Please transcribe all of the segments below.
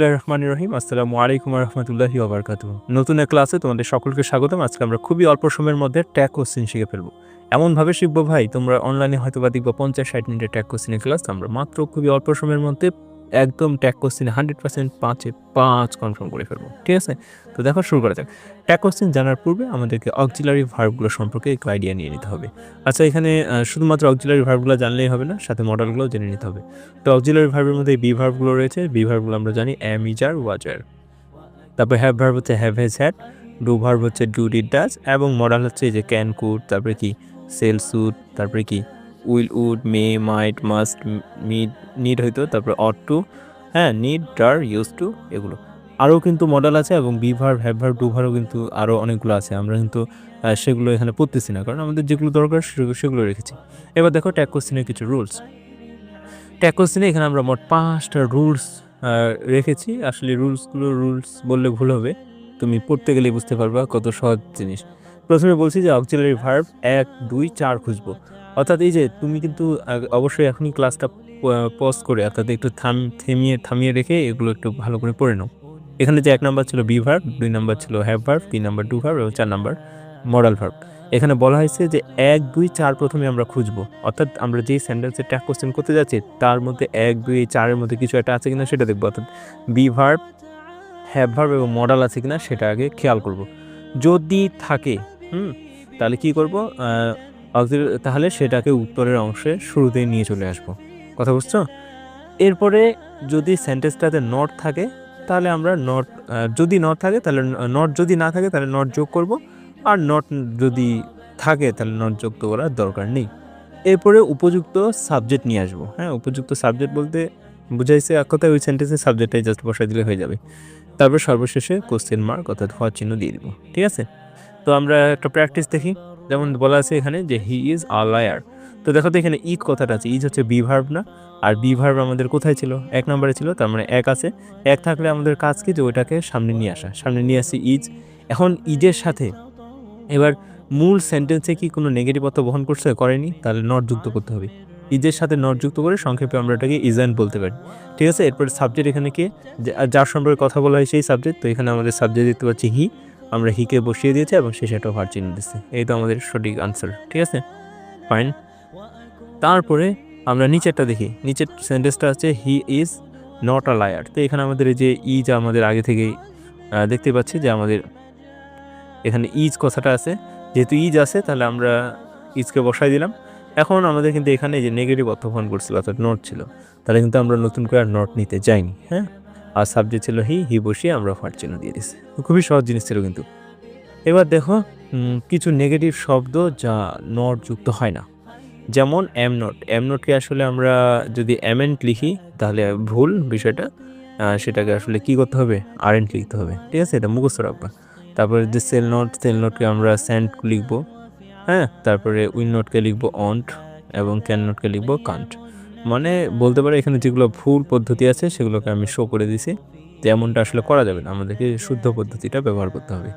রহমান রহিম। আসসালামু আলাইকুম রহমতুল্লাহি ওবরকাত নতুন এক ক্লাসে তোমাদের সকলকে স্বাগতম। আজকে আমরা খুবই অল্প সময়ের মধ্যে ট্যাগ কোশ্চিন শিখে ফেলব। এমনভাবে শিখব ভাই, তোমরা অনলাইনে হয়তো বা দেখব পঞ্চাশ ষাট মিনিটের ট্যাগ কোশ্চিনের ক্লাস আমরা মাত্র খুবই অল্প সময়ের মধ্যে একদম ট্যাগ কোশ্চিনে হান্ড্রেড পার্সেন্ট পাঁচে পাঁচ কনফার্ম করে ফেলব, ঠিক আছে? তো দেখো, শুরু করা যাক। ট্যাগ কোশ্চিন জানার পূর্বে আমাদেরকে অক্সিলারি ভার্বগুলো সম্পর্কে একটু আইডিয়া নিয়ে নিতে হবে। আচ্ছা এখানে শুধুমাত্র অক্সিলারি ভার্বগুলো জানলেই হবে না, সাথে মডেলগুলো জেনে নিতে হবে। তো অক্সিলারি ভার্বের মধ্যে বি ভার্বগুলো রয়েছে। বি ভার্বগুলো আমরা জানি am is are was were তারপরে হ্যাভ ভার্ব হচ্ছে have has had do verb হচ্ছে ডু ডিড ডাজ এবং মডেল হচ্ছে এই যে ক্যান কুড তারপরে কি সেল সুট তারপরে কি will, would, may, might, must mid need হয়তো তারপরে অট টু। হ্যাঁ নিড, ডার, ইউজ টু, এগুলো। আরও কিন্তু মডেল আছে এবং be verb have verb do ভার্বও কিন্তু আরও অনেকগুলো আছে। আমরা কিন্তু সেগুলো এখানে পড়তেছি না, কারণ আমাদের যেগুলো দরকার সেগুলো- রেখেছি। এবার দেখো ট্যাগ কোশ্চিনের কিছু রুলস। ট্যাগ কোশ্চিনে এখানে আমরা মোট পাঁচটা রুলস রেখেছি। আসলে রুলসগুলো, রুলস বললে ভুল হবে। তুমি পড়তে গেলে বুঝতে পারবা কত সহজ জিনিস। প্রথমে বলছি যে অক্সিলারি ভার্ব এক, দুই, চার খুঁজবো। অর্থাৎ এই যে তুমি কিন্তু অবশ্যই এখনই ক্লাসটা পজ করে, অর্থাৎ একটু থাম, থেমিয়ে, থামিয়ে রেখে এগুলো একটু ভালো করে পড়ে নাও। এখানে যে এক নাম্বার ছিল বি ভার্ব দুই নাম্বার ছিল হ্যাভ ভার্ব তিন নাম্বার ডু ভার্ব এবং চার নাম্বার মডাল ভার্ব এখানে বলা হয়েছে যে এক, দুই, চার প্রথমে আমরা খুঁজবো। অর্থাৎ আমরা যেই সেন্টেন্সে ট্যাগ কোশ্চেন করতে যাচ্ছি, তার মধ্যে এক, দুই চারের মধ্যে কিছু একটা আছে কিনা সেটা দেখব। অর্থাৎ বি ভার্ব হ্যাভ ভার্ব এবং মডাল আছে কিনা সেটা আগে খেয়াল করব। যদি থাকে, হুম, তাহলে কি করব? তাহলে সেটাকে উত্তরের অংশে শুরুতেই নিয়ে চলে আসব। কথা বুঝছ? এরপরে যদি সেন্টেন্সটাতে নট থাকে, তাহলে আমরা নট যদি নট থাকে, তাহলে নট যদি না থাকে, তাহলে নট যোগ করব। আর নট যদি থাকে, তাহলে নট যোগ করার দরকার নেই। এরপরে উপযুক্ত সাবজেক্ট নিয়ে আসব। হ্যাঁ উপযুক্ত সাবজেক্ট বলতে বুঝাইছে এক কথায়, ওই সেন্টেন্সের সাবজেক্টটাই জাস্ট বসাই দিলে হয়ে যাবে। তারপর সর্বশেষে কোশ্চেন মার্ক অর্থাৎ হওয়ার চিহ্ন দিয়ে দিব। ঠিক আছে? তো আমরা একটা প্র্যাকটিস দেখি। যেমন বলা আছে এখানে যে হি ইজ আ লায়ার তো দেখো তো এখানে ইজ কথাটা আছে। ইজ হচ্ছে বি ভার্ব না। আর বি ভার্ব আমাদের কোথায় ছিল? এক নম্বরে ছিল, তার মানে এক আছে। এক থাকলে আমাদের কাজ কি? যে ওইটাকে সামনে নিয়ে আসা। সামনে নিয়ে আসি ইজ এখন ইজের সাথে এবার মূল সেন্টেন্সে কি কোনো নেগেটিভ অর্থ বহন করছে? করেনি। তাহলে নট যুক্ত করতে হবে। ইজের সাথে নট যুক্ত করে সংক্ষেপে আমরা এটাকে ইজেন বলতে পারি। ঠিক আছে? এরপর সাবজেক্ট এখানে কে? যার সম্পর্কে কথা বলা হয় সেই সাবজেক্ট তো এখানে আমাদের সাবজেক্ট দেখতে পাচ্ছি হি আমরা হিকে বসিয়ে দিয়েছি এবং একটা ভার চিহ্ন দিচ্ছে এই তো আমাদের সঠিক আনসার ঠিক আছে? ফাইন তারপরে আমরা নিচেরটা দেখি। নিচের সেন্টেন্সটা আছে he is not a liar তো এখানে আমাদের যে ইজ আমাদের আগে থেকেই দেখতে পাচ্ছি যে আমাদের এখানে ইজ কথাটা আছে। যেহেতু ইজ আছে, তাহলে আমরা ইজকে বসাই দিলাম। এখন আমাদের কিন্তু এখানে যে নেগেটিভ অর্থ ফোন করছিল, অর্থাৎ নোট ছিল, তাহলে কিন্তু আমরা নতুন করে আর নোট নিতে যাইনি হ্যাঁ? আর সাবজেক্ট ছিল হি হি বসিয়ে আমরা ফার চিহ্ন দিয়ে দিছি খুবই সহজ জিনিস ছিল কিন্তু। এবার দেখো কিছু নেগেটিভ শব্দ যা নট যুক্ত হয় না। যেমন এম নট এম নটকে আসলে আমরা যদি এমেন্ট লিখি, তাহলে ভুল বিষয়টা সেটাকে আসলে কি করতে হবে? আরেন্ট লিখতে হবে। ঠিক আছে? এটা মুখস্থ রাখবা। তারপরে যে সেল নোট সেল নোটকে আমরা স্যান্ড লিখব হ্যাঁ? তারপরে উইন নোটকে লিখব অন্ট এবং ক্যান নোটকে লিখব কান্ট মানে বলতে পারে এখানে যেগুলো ভুল পদ্ধতি আছে, সেগুলোকে আমি শো করে দিছি। যে এমনটা আসলে করা যাবে না, আমাদেরকে শুদ্ধ পদ্ধতিটা ব্যবহার করতে হবে।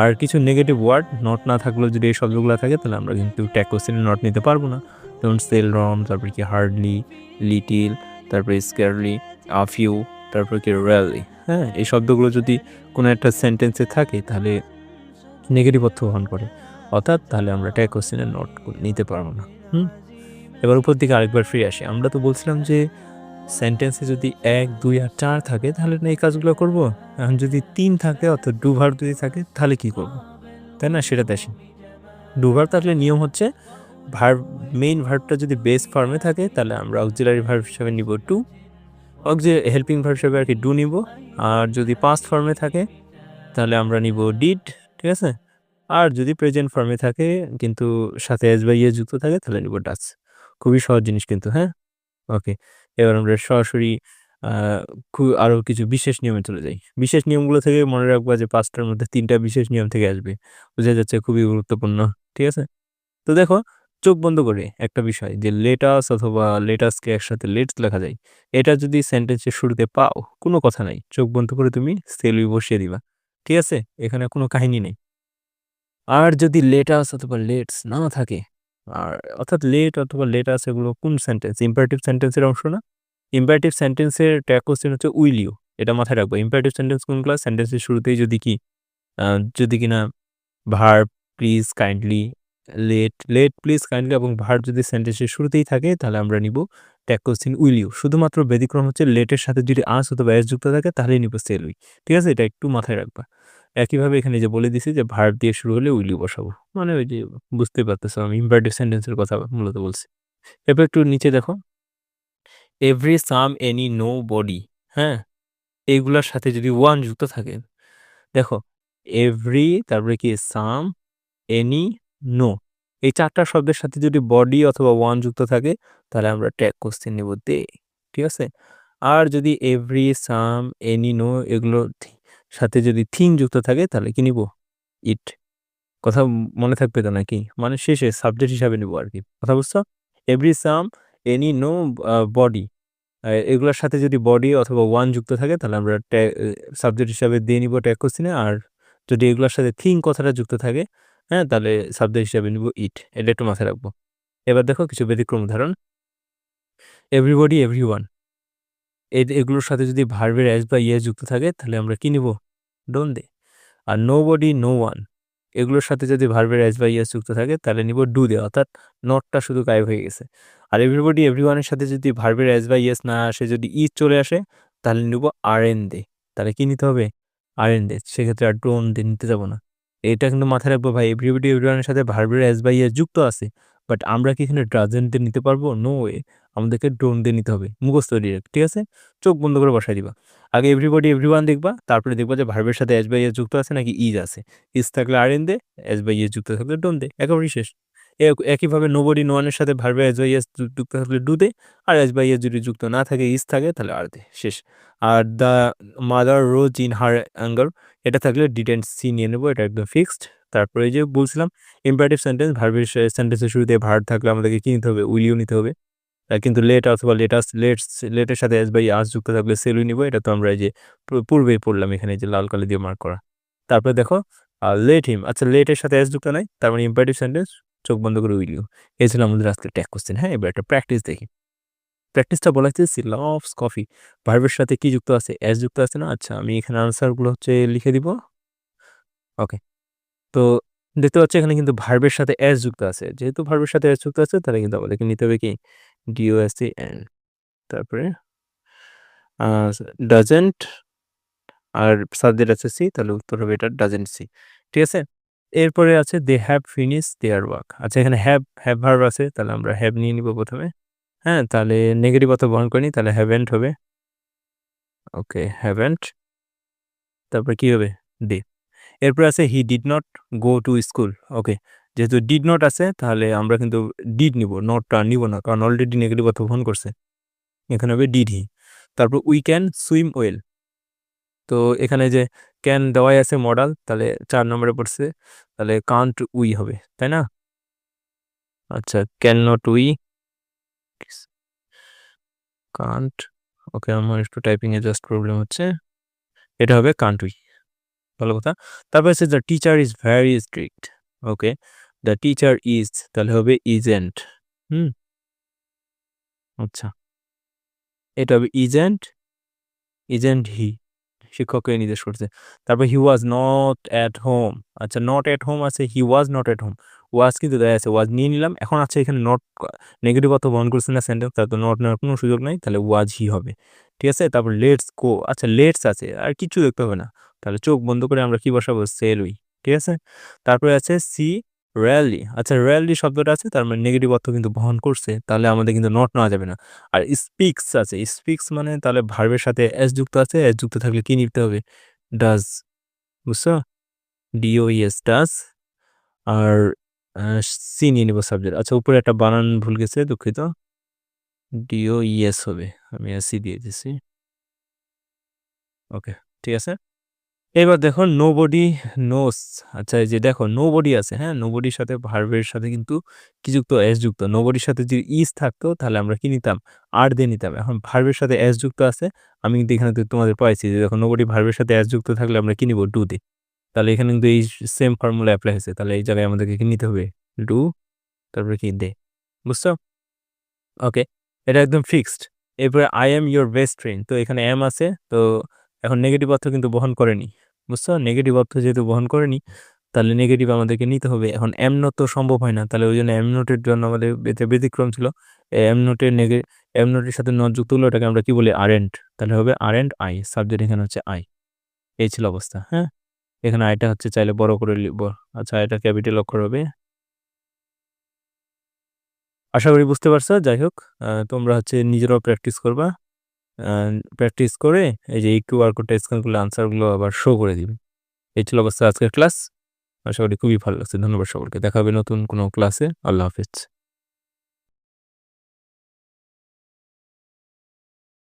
আর কিছু নেগেটিভ ওয়ার্ড নট না থাকলেও যদি এই শব্দগুলো থাকে, তাহলে আমরা কিন্তু ট্যাগ কোশ্চেনে নট নিতে পারব না। যেমন সেল রম তারপরে কি হার্ডলি লিটিল তারপরে স্কেয়ারলি আফিউ তারপরে কি রেলি হ্যাঁ এই শব্দগুলো যদি কোনো একটা সেন্টেন্সে থাকে, তাহলে নেগেটিভ অর্থ বহন করে। অর্থাৎ তাহলে আমরা ট্যাগ কোশ্চেনে নোট নিতে পারব না। হুম? এবার উপর দিকে আরেকবার ফিরে আসি। আমরা তো বলছিলাম যে সেন্টেন্সে যদি এক, দুই আর চার থাকে, তাহলে না এই কাজগুলো করব? এখন যদি তিন থাকে, অর্থাৎ ডু ভার্ব যদি থাকে, তাহলে কি করব? তাই না? সেটা আসি ডু ভার্ব থাকলে নিয়ম হচ্ছে ভার্ব মেইন ভার্বটা যদি বেস ফর্মে থাকে, তাহলে আমরা অক্সিলারি ভার্ব হিসাবে নিব টু অক্সি হেল্পিং ভার্ব হিসাবে আর কি ডু নিব। আর যদি পাস্ট ফর্মে থাকে, তাহলে আমরা নিব ডিড ঠিক আছে? আর যদি প্রেজেন্ট ফর্মে থাকে, কিন্তু সাথে এস বাই ইয়ে যুক্ত থাকে, তাহলে নিব ডাচ খুবই সহজ জিনিস কিন্তু হ্যাঁ? ওকে, এবার আমরা সরাসরি খুব আরও কিছু বিশেষ নিয়মে চলে যাই। বিশেষ নিয়মগুলো থেকে মনে রাখবা যে পাঁচটার মধ্যে তিনটা বিশেষ নিয়ম থেকে আসবে। বোঝা যাচ্ছে খুবই গুরুত্বপূর্ণ, ঠিক আছে? তো দেখো, চোখ বন্ধ করে একটা বিষয় যে লেটাস অথবা লেটাসকে একসাথে লেটস লেখা যায়। এটা যদি সেন্টেন্সের শুরুতে পাও, কোনো কথা নাই। চোখ বন্ধ করে তুমি সেলুই বসিয়ে দিবা, ঠিক আছে? এখানে কোনো কাহিনী নেই। আর যদি লেটাস অথবা লেটস না থাকে আর অর্থাৎ লেট অথবা লেট আছে এগুলো কোন সেন্টেন্স ইম্পারেটিভ সেন্টেন্সের অংশ না? ইম্পারেটিভ সেন্টেন্সের ট্যাগ কোশ্চেন হচ্ছে উইল ইউ এটা মাথায় রাখব। ইম্পারেটিভ সেন্টেন্স কোন ক্লাস সেন্টেন্সের শুরুতেই যদি কি যদি কিনা verb please kindly let let please kindly এবং ভার্ব যদি সেন্টেন্সের শুরুতেই থাকে, তাহলে আমরা নিব ট্যাগ কোশ্চিন উইল ইউ শুধুমাত্র ব্যতিক্রম হচ্ছে লেটের সাথে যদি আস অথবা এস যুক্ত থাকে, তাহলেই নিব সেল উই ঠিক আছে? এটা একটু মাথায় রাখবা। একইভাবে এখানে যে বলে দিছি যে ভার্ব দিয়ে শুরু হলে উইলি বসাবো। মানে ওই যে বুঝতে পারতেছো আমি ইম্পারেটিভ সেন্টেন্সের কথা মূলত বলছি। এরপর একটু নিচে দেখো। Every some any no body হ্যাঁ? এইগুলার সাথে যদি ওয়ান যুক্ত থাকে, দেখো এভরি তারপরে কি সাম এনি নো এই চারটা শব্দের সাথে যদি বডি অথবা ওয়ান যুক্ত থাকে, তাহলে আমরা ট্যাগ কোশ্চেন নেব দে, ঠিক আছে? আর যদি এভরি সাম এনি নো এগুলো সাথে যদি থিং যুক্ত থাকে, তাহলে কি নিব? ইট। কথা মনে থাকবে তো নাকি? মানে শেষে সাবজেক্ট হিসাবে নিব আর কি। কথা বুঝছ? Every some, any, no body. এগুলোর সাথে যদি বডি অথবা ওয়ান যুক্ত থাকে, তাহলে আমরা সাবজেক্ট হিসাবে দিয়ে নিব ট্যাগ কোশ্চেনে আর যদি এগুলোর সাথে থিং কথাটা যুক্ত থাকে হ্যাঁ তাহলে সাবজেক্ট হিসাবে নিব ইট। এটা একটু মাথায় রাখব। এবার দেখো কিছু ব্যতিক্রম উদাহরণ। এভরিবডি এভরি ওয়ান এগুলোর সাথে যদি ভার্বের অ্যাস বা ইয়ে যুক্ত থাকে, তাহলে আমরা কি নিব? Don't they R no body no one এগুলোর সাথে যদি ভার্বের অ্যাস বা ইয়েস যুক্ত থাকে, তাহলে নিব ডু দে অর্থাৎ নটটা শুধু গায়েব হয়ে গেছে। আর এভরিবডি এভরিওয়ানের সাথে যদি ভার্বের অ্যাস বা ইয়েস না আসে, যদি ই চলে আসে, তাহলে নিব আর এন দে তাহলে কি নিতে হবে? আর এন দে সেক্ষেত্রে আর ডোন দে নিতে যাব না। এটা কিন্তু মাথায় রাখব ভাই এভরিবডি এভরিওয়ানের সাথে ভার্বের অ্যাস বা ইয়েস যুক্ত আছে বাট আমরা কি এখানে ড্রাজেন্ট নিতে পারব? নো ওয়ে আমাদেরকে ড্রোন দিয়ে নিতে হবে, মুখস্থ ডিরেক্ট ঠিক আছে? চোখ বন্ধ করে বসাই দিবা। আগে এভরিবডি এভরি ওয়ান দেখবা, তারপরে দেখবা যে ভার্বের সাথে এস বাই এস যুক্ত আছে নাকি ইজ আছে। ইজ থাকলে aren't they S by S যুক্ত থাকলে ডোন দে, একেবারেই শেষ। একইভাবে নোবডি নোয়ানের সাথে ভার্বে এস বাই এস যুক্ত থাকলে do they, R S by S যদি যুক্ত না থাকে ইজ থাকে, তাহলে আর দে, শেষ। আর the mother rose in her anger এটা থাকলে ডিটেন্ট সি নিয়ে নেব, এটা একদম ফিক্সড তারপরে যে বলছিলাম ইম্পারেটিভ সেন্টেন্স ভার্বের সেন্টেন্সের শুরুতে ভার্ব থাকলে আমাদেরকে কি নিতে হবে? উইলিও নিতে হবে? কিন্তু লেট অথবা লেটাস লেট লেটের সাথে এস বাই আস যুক্ত থাকলে সেলুই নিব, এটা তো আমরা এই যে পূর্বেই পড়লাম এখানে যে লাল কালি দিয়ে মার্ক করা। তারপরে দেখো লেট হিম আচ্ছা লেটের সাথে এস যুক্ত নাই, তার মানে ইম্পারেটিভ সেন্টেন্স চোখ বন্ধ করে উইলিও এই ছিল আমাদের আজকে ট্যাগ কোশ্চেন হ্যাঁ? এবার একটা প্র্যাকটিস দেখি। প্র্যাকটিসটা বলা হচ্ছে সি লভস কফি ভার্বের সাথে কি যুক্ত আছে? এস যুক্ত আছে না? আচ্ছা আমি এখানে আনসারগুলো হচ্ছে লিখে দিব। ওকে তো দেখতে পাচ্ছি এখানে কিন্তু ভার্বের সাথে এস যুক্ত আছে। যেহেতু ভার্বের সাথে এস যুক্ত আছে, তাহলে কিন্তু আমাদেরকে নিতে হবে কি? ডিওএসসি এন তারপরে ডাজেন্ট আর সাবজেক্ট আছে সি তাহলে উত্তর হবে এটা ডাজেন্ট সি ঠিক আছে? এরপরে আছে they have finish their work আচ্ছা এখানে হ্যাভ হ্যাভ ভার্ব আছে, তাহলে আমরা হ্যাভ নিয়ে নিব প্রথমে হ্যাঁ? তাহলে নেগেটিভ অত বহন করিনি, তাহলে হ্যাভেন্ট হবে, ওকে হ্যাভেন্ট তারপর কি হবে? ডে এরপর আছে he did not go to school okay যেহেতু ডিড নট আছে, তাহলে আমরা কিন্তু ডিড নিব নটটা নিব না, কারণ অলরেডি নেগেটিভ অর্থ বহন করছে। এখানে হবে ডিড হি তারপর উই ক্যান সুইম ওয়েল তো এখানে যে ক্যান দেওয়াই আছে মডাল তাহলে চার নম্বরে পড়ছে, তাহলে কান্ট উই হবে, তাই না? আচ্ছা can not we can't okay আমার একটু টাইপিংয়ে জাস্ট প্রবলেম হচ্ছে। এটা হবে কান্ট উই ভালো কথা। তারপর হচ্ছে the teacher is very strict okay the teacher is তাহলে হবে ইজেন্ট হুম? আচ্ছা। এটা হবে ইজেন্ট ইজেন্ট হি শিক্ষককে নির্দেশ করছে। তারপর he was not at home আচ্ছা নট অ্যাট হোম আছে he was not at home was কিন্তু দেয়া আছে ওয়াজ নিয়ে নিলাম, এখন আছে এখানে নট নেগেটিভ অত বহন করছে না সেন্টেন্স তার তো নট নেওয়ার কোনো সুযোগ নাই, তাহলে ওয়াজ হি হবে, ঠিক আছে? তারপর লেটস গো আচ্ছা লেটস আছে, আর কিছু দেখতে হবে না, তাহলে চোখ বন্ধ করে আমরা কি বসাবো? সেলুই ঠিক আছে? তারপরে আছে সি র্যালি আচ্ছা র্যালি শব্দটা আছে, তার মানে নেগেটিভ অর্থ কিন্তু বহন করছে, তাহলে আমাদের কিন্তু নট নেওয়া যাবে না। আর স্পিক্স আছে স্পিক্স মানে তাহলে ভার্বের সাথে এস যুক্ত আছে এস যুক্ত থাকলে কি নিতে হবে? ডাজ বুঝছ? D O E S does R C নিয়ে নিব সাবজেক্ট আচ্ছা উপরে একটা বানান ভুল গেছে, দুঃখিত। ডিও ইএস হবে, আমি সি দিয়ে দিছি। ওকে ঠিক আছে? এবার দেখো নো বডি নোস আচ্ছা এই যে দেখো নো বডি আছে হ্যাঁ? নো বডির সাথে ভার্বের সাথে কিন্তু কি যুক্ত এস যুক্ত। নো বডির সাথে যদি ইস থাকতো, তাহলে আমরা কি নিতাম? আর দিয়ে নিতাম। এখন ভার্বের সাথে এস যুক্ত আছে, আমি কিন্তু এখানে তোমাদের পাইছি যে দেখো নো বডি ভার্বের সাথে এস যুক্ত থাকলে আমরা কি নিব? ডু দে তাহলে এখানে কিন্তু এই সেম ফর্মুলা অ্যাপ্লাই হয়েছে। তাহলে এই জায়গায় আমাদেরকে কি নিতে হবে? ডু তারপরে কি দে বুঝছ? ওকে এটা একদম ফিক্সড এরপরে I am your best friend তো এখানে এম আছে, তো এখন নেগেটিভ অর্থ কিন্তু বহন করেনি। বুঝছ? নেগেটিভ অর্থ যেহেতু বহন করেনি, তাহলে নেগেটিভ আমাদেরকে নিতে হবে। এখন এম নোট তো সম্ভব হয় না। তাহলে ওই জন্য এম নোটের জন্য আমাদের এতে ব্যতিক্রম ছিল। এম নোটের নেগে এম নোটের সাথে নট যুক্ত হলো এটাকে আমরা কি বলি? আরেন্ট তাহলে হবে আরেন্ট আই সাবজেক্ট এখানে হচ্ছে আই এই ছিল অবস্থা হ্যাঁ? এখানে আইটা হচ্ছে চাইলে বড় করে লিখব। আচ্ছা এটা ক্যাপিটাল অক্ষর হবে। আশা করি বুঝতে পারছ। যাই হোক তোমরা হচ্ছে নিজেরাও প্র্যাকটিস করবা। প্র্যাকটিস করে এই যে কিউআর কোডটা স্ক্যান করলে আনসারগুলো আবার শো করে দিবে। এই ছিল অবস্থা আজকের ক্লাস আশা করি খুবই ভালো লাগছে। ধন্যবাদ সকলকে। দেখা হবে নতুন কোনো ক্লাসে আল্লাহ হাফেজ।